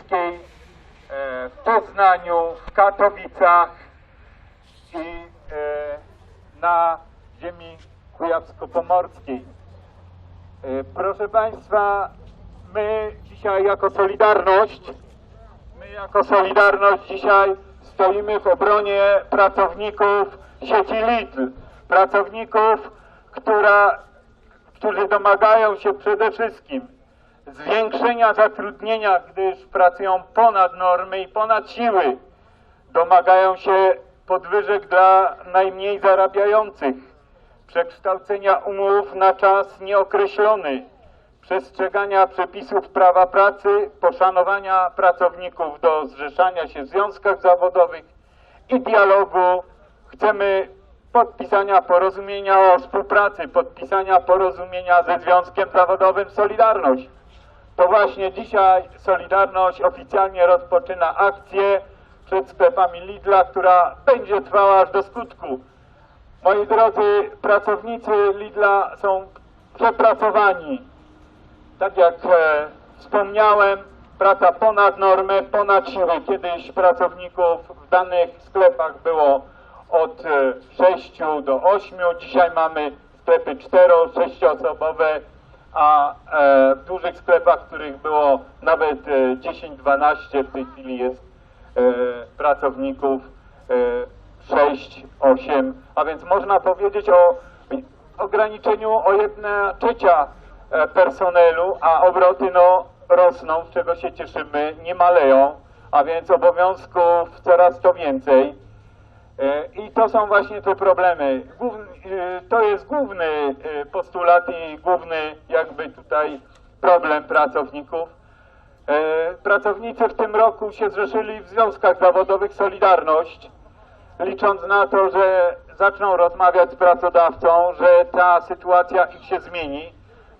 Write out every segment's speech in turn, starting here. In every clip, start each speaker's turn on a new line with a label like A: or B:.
A: E, w Poznaniu, w Katowicach i e, na ziemi kujawsko-pomorskiej. E, Proszę Państwa, my dzisiaj jako Solidarność, my jako Solidarność dzisiaj stoimy w obronie pracowników sieci Lidl, pracowników, która, którzy domagają się przede wszystkim zwiększenia zatrudnienia, gdyż pracują ponad normy i ponad siły. Domagają się podwyżek dla najmniej zarabiających, przekształcenia umów na czas nieokreślony, przestrzegania przepisów prawa pracy, poszanowania pracowników do zrzeszania się w związkach zawodowych i dialogu. Chcemy podpisania porozumienia o współpracy, podpisania porozumienia ze Związkiem Zawodowym Solidarność. To właśnie dzisiaj Solidarność oficjalnie rozpoczyna akcję przed sklepami Lidla, która będzie trwała aż do skutku. Moi drodzy, pracownicy Lidla są przepracowani. Tak jak e, wspomniałem, praca ponad normę, ponad siły. Kiedyś pracowników w danych sklepach było od e, 6 do 8, dzisiaj mamy sklepy 4-6 osobowe, a e, w dużych sklepach, w których było nawet e, 10-12, w tej chwili jest e, pracowników e, 6-8, a więc można powiedzieć o ograniczeniu o 1 trzecia e, personelu, a obroty no rosną, z czego się cieszymy, nie maleją, a więc obowiązków coraz to więcej. E, I to są właśnie te problemy. E, to jest główny e, postulat i główny jakby tutaj problem pracowników. Pracownicy w tym roku się zrzeszyli w związkach zawodowych Solidarność, licząc na to, że zaczną rozmawiać z pracodawcą, że ta sytuacja ich się zmieni.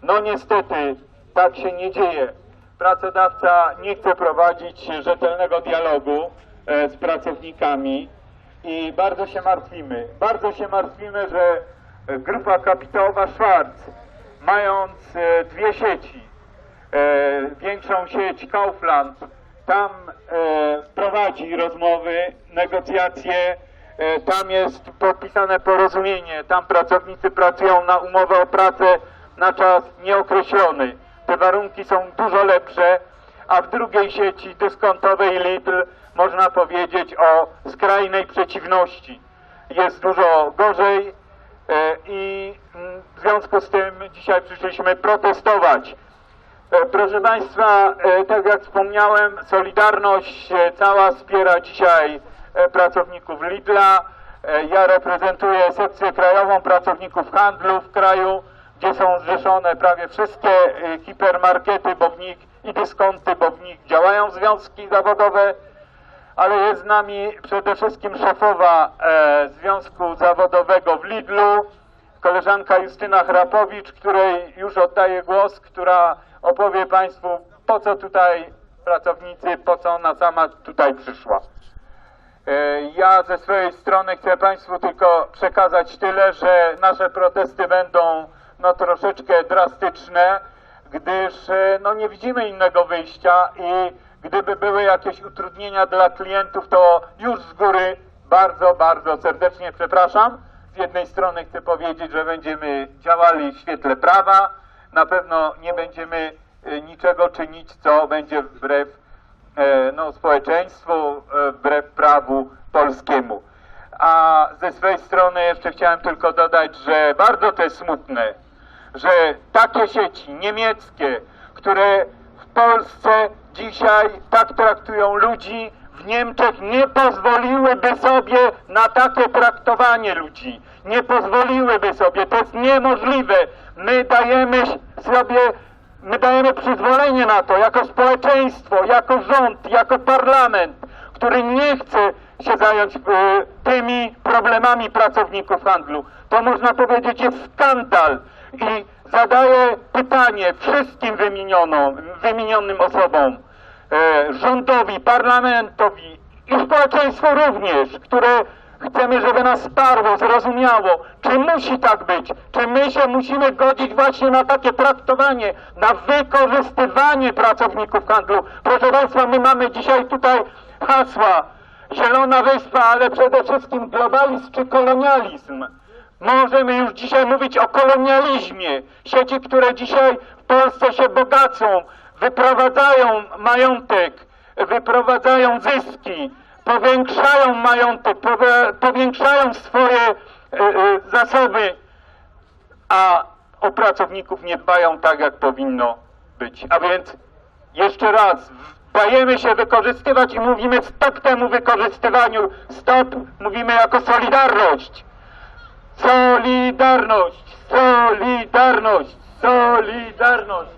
A: No niestety tak się nie dzieje. Pracodawca nie chce prowadzić rzetelnego dialogu z pracownikami i bardzo się martwimy. Bardzo się martwimy, że e, grupa kapitałowa Schwarz, mając e, dwie sieci, e, większą sieć Kaufland, tam prowadzi rozmowy, negocjacje, tam jest podpisane porozumienie, tam pracownicy pracują na umowę o pracę na czas nieokreślony. Te warunki są dużo lepsze, a w drugiej sieci dyskontowej Lidl można powiedzieć o skrajnej przeciwności. Jest dużo gorzej e, i mm, w związku z tym dzisiaj przyszliśmy protestować. E, Proszę Państwa, e, tak jak wspomniałem, Solidarność cała wspiera dzisiaj pracowników Lidla. Ja reprezentuję sekcję krajową pracowników handlu w kraju, gdzie są zrzeszone prawie wszystkie hipermarkety, bo w nich i dyskonty, bo w nich działają związki zawodowe, ale jest z nami przede wszystkim szefowa e, Związku Zawodowego w Lidlu, koleżanka Justyna Hrapowicz, której już oddaję głos, która opowie Państwu, po co tutaj pracownicy, po co ona sama tutaj przyszła. E, Ja ze swojej strony chcę Państwu tylko przekazać tyle, że nasze protesty będą no troszeczkę drastyczne, gdyż e, no nie widzimy innego wyjścia i gdyby były jakieś utrudnienia dla klientów, to już z góry bardzo, bardzo serdecznie przepraszam. Z jednej strony chcę powiedzieć, że będziemy działali w świetle prawa, na pewno nie będziemy e, niczego czynić, co będzie wbrew e, no, społeczeństwu, wbrew prawu polskiemu. A ze swojej strony jeszcze chciałem tylko dodać, że bardzo to jest smutne, że takie sieci niemieckie, które w Polsce dzisiaj tak traktują ludzi, w Niemczech nie pozwoliłyby sobie na takie traktowanie ludzi. Nie pozwoliłyby sobie. To jest niemożliwe. My dajemy sobie My dajemy przyzwolenie na to jako społeczeństwo, jako rząd, jako parlament, który nie chce się zająć e, tymi problemami pracowników handlu. To można powiedzieć jest skandal i zadaję pytanie wszystkim wymienionym osobom, e, rządowi, parlamentowi i społeczeństwu również, które Chcemy, żeby nas wsparło, zrozumiało, czy musi tak być, czy my się musimy godzić właśnie na takie traktowanie, na wykorzystywanie pracowników handlu. Proszę Państwa, my mamy dzisiaj tutaj hasła Zielona Wyspa, ale przede wszystkim globalizm czy kolonializm. Możemy już dzisiaj mówić o kolonializmie. Sieci, które dzisiaj w Polsce się bogacą, wyprowadzają majątek, wyprowadzają zyski, powiększają majątek, powiększają swoje e, e, zasoby, a o pracowników nie dbają tak, jak powinno być. A więc jeszcze raz, dajemy się wykorzystywać i mówimy stop temu wykorzystywaniu, stop, mówimy jako Solidarność. Solidarność, Solidarność, Solidarność.